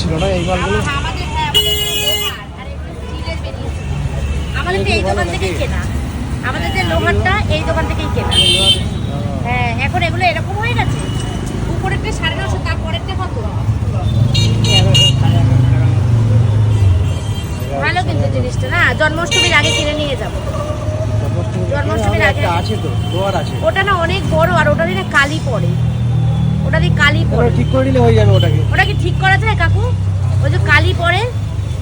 ছিল না এই মালগুলো আমাদের হ্যাঁ তো এই দোকান থেকেই কেনা। আমাদের যে লোহারটা এই দোকান থেকেই কেনা। হ্যাঁ এখন এগুলো এরকম হয়ে গেছে। উপরেরটা সাড়ে নশো তারপরেরটা কত? ভালো কিন্তু জিনিসটা না? জন্মাষ্টমীর আগে কিনে নিয়ে যাব। জন্মাষ্টমীর আগে। আছে তো আছে। ওটা না অনেক বড় আর ওটা না কালি পড়ে। ওটা দিয়ে কালি ওটা পড়ে ঠিক করে নিলে হয়ে যাবে ওটাকে। ওটা কি ঠিক করা যায় কাকু? ওই যে কালি পড়ে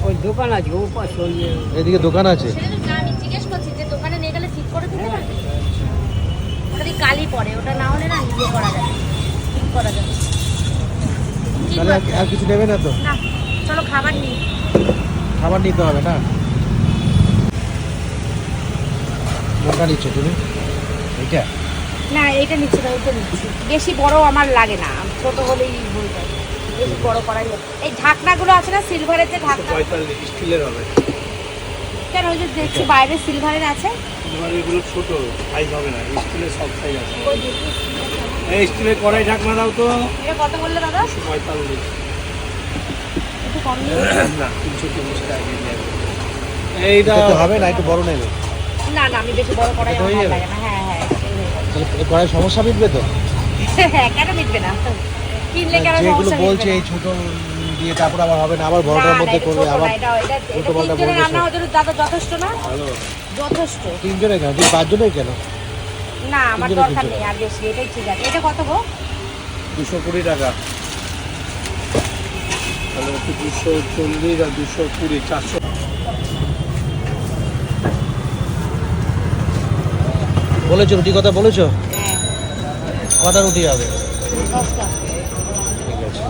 ওই দোকান আছে ও পাশে ওই এদিকে দোকান আছে। সেটা তো আমি জিজ্ঞেস করছি যে দোকানে নিয়ে গেলে ঠিক করে দিতে পারবে? ওটা দিয়ে কালি পড়ে ওটা না হলে না ইয়ে করা যাবে ঠিক করা যাবে তাহলে আর- আর কিছু নেবে না তো? না চলো খাবার নিই। খাবার নিতে হবে না? কোনটা নিচ্ছ তুমি? এইটা। না এইটা নিচ্ছি না ওইটা নিচ্ছি। বেশি বড় আমার লাগে না ছোট হলেই হয়ে যায়। বেশি বড় করাই। এই ঢাকনাগুলো আছে না সিলভারের যে ঢাকনা? স্টিলের হবে। কেন ওই যে দেখছি বাইরে সিলভারের আছে? এগুলো ছোট সাইজ হবে না স্টিলের সব সাইজ আছে। এই স্টিলের কড়াই ঢাকনা দাও তো। এটা কত বললে দাদা? পঁয়তাল্লিশ। একটু কম না তিনশো চল্লিশ টাকা এইটা হবে না একটু বড় নেবে। না না আমি বেশি বড় করাই এটা আমার? লাগে না হ্যাঁ। কড়াই সমস্যা মিটবে তো? হ্যাঁ কেন মিটবে না? কিনলে কেন যেগুলো বলছে এই? ছোট দিয়ে তারপর আবার হবে না আবার বড়টার মধ্যে করবে আবার বলবে রান্না দাদা যথেষ্ট না? যথেষ্ট। তিনজনে কেন? তুমি পাঁচজনে কেন? না আমার দরকার নেই আর বেশি এটাই ঠিক আছে। এটা কত গো? দুশো কুড়ি টাকা। তাহলে দুশো চল্লিশ আর দুশো কুড়ি চারশো বলেছ রুটি কথা বলেছ? হ্যাঁ। কটা রুটি হবে? ঠিক আছে।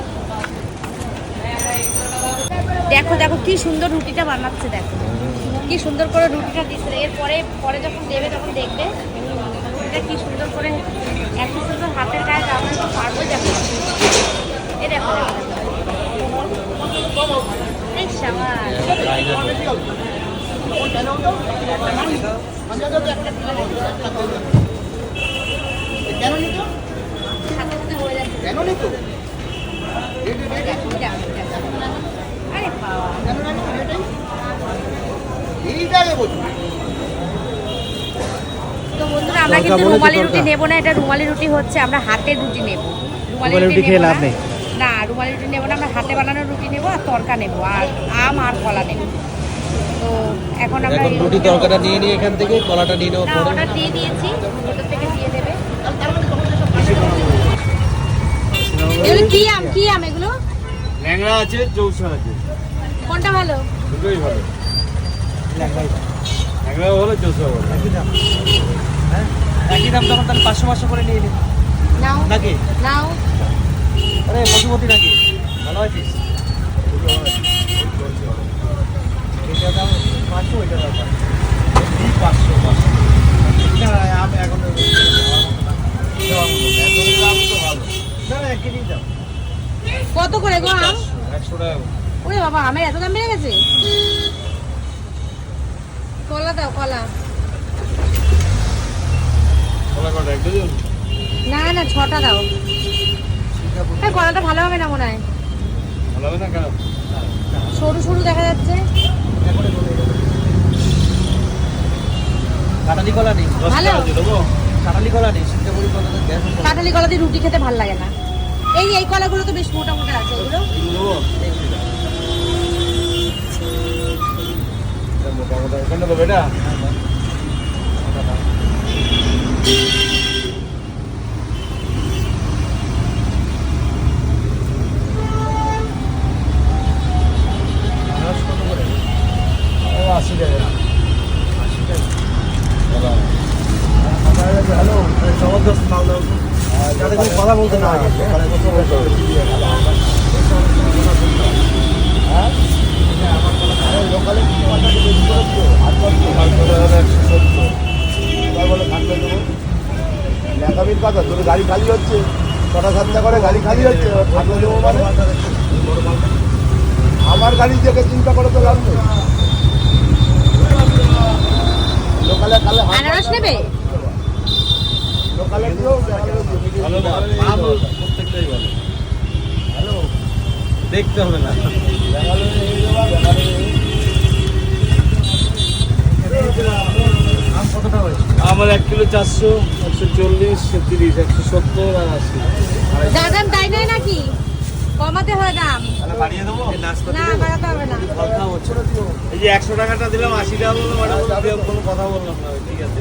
দেখো দেখো কি সুন্দর রুটিটা বানাচ্ছে দেখো। কি সুন্দর করে রুটিটা দিচ্ছে। এরপরে পরে যখন দেবে তখন দেখবে। রুটিটা কি সুন্দর করে এত সুন্দর হাতের কাজ আমরা একটু পারব দেখো। এ দেখো দেখো, তো বন্ধুরা আমরা কিন্তু রুমালি রুটি নেব না এটা রুমালি রুটি হচ্ছে আমরা হাতের রুটি নেব রুমালি রুটি খেয়ে না। লাভ নেই। না রুমালি রুটি নেব না আমরা হাতে বানানো রুটি নেব আর তরকা নেব আর আম আর কলা নেব তো এখন আমরা এখন এই রুটি তরকাটা নিয়ে নিয়ে এখান থেকে কলাটা নিয়ে নেওয়া না পরে। ওটা দিয়ে দিয়েছি ওটা থেকে দিয়ে দেবে। এগুলো কি আম কি আম এগুলো? ল্যাংড়া আছে চৌসা আছে। কোনটা ভালো? দুটোই ভালো। ল্যাংড়া ভালো চৌসা ভালো। হ্যাঁ? একই দাম তখন তাহলে পাঁচশো পাঁচশো করে নিয়ে নিন নাও। নাকি? নাও। আরে পশুপতি নাকি? ভালো আছিস? এটা দাম পাঁচশো ওইটা দাম পাঁচশো পাঁচশো না আমি এখন কত করে গো আম? একশো টাকা ওরে বাবা আমের এত দাম বেড়ে গেছে? কলা দাও কলা। কলা কটা এক ডজন না না ছটা দাও। হ্যাঁ কলাটা ভালো হবে না মনে হয়? ভালো হবে না কেন? সরু সরু দেখা যাচ্ছে। কাটালি কলা নেই। ভালো। দিয়ে কলা নেই সীতাপুরি কলা কাঁঠালি কলা দিয়ে রুটি খেতে ভালো লাগে না। এই এই কলাগুলো তো বেশ মোটা মোটা আছে এগুলো? মোটা মোটা। এখানে দেবো এটা ও আশি টাকা হ্যালো জবরদস্ত মাল দাও যাতে কোনো কথা বলতে না হয়। লেখাবির কথা তোর গাড়ি খালি হচ্ছে। ছটা সাতটা করে গাড়ি খালি হচ্ছে থাকলে দেবো মানে? আমার গাড়ি দেখে চিন্তা করে তো লাভ নেই। লোকালে কালে আনারস নেবে? ভালো ভালো প্রত্যেকটাই ভালো হ্যালো দেখতে হবে না আমার এক কিলো চারশো একশো চল্লিশ তিরিশ একশো সত্তর আর আশি। দাম তাই নয় নাকি? কমাতে হয় দাম। বাড়িয়ে দেবো না বাড়াতে হবে না। এই যে একশো টাকাটা দিলাম আশি টাকা বললাম ম্যাডাম দিয়ে কোনো কথা বললাম না। ঠিক আছে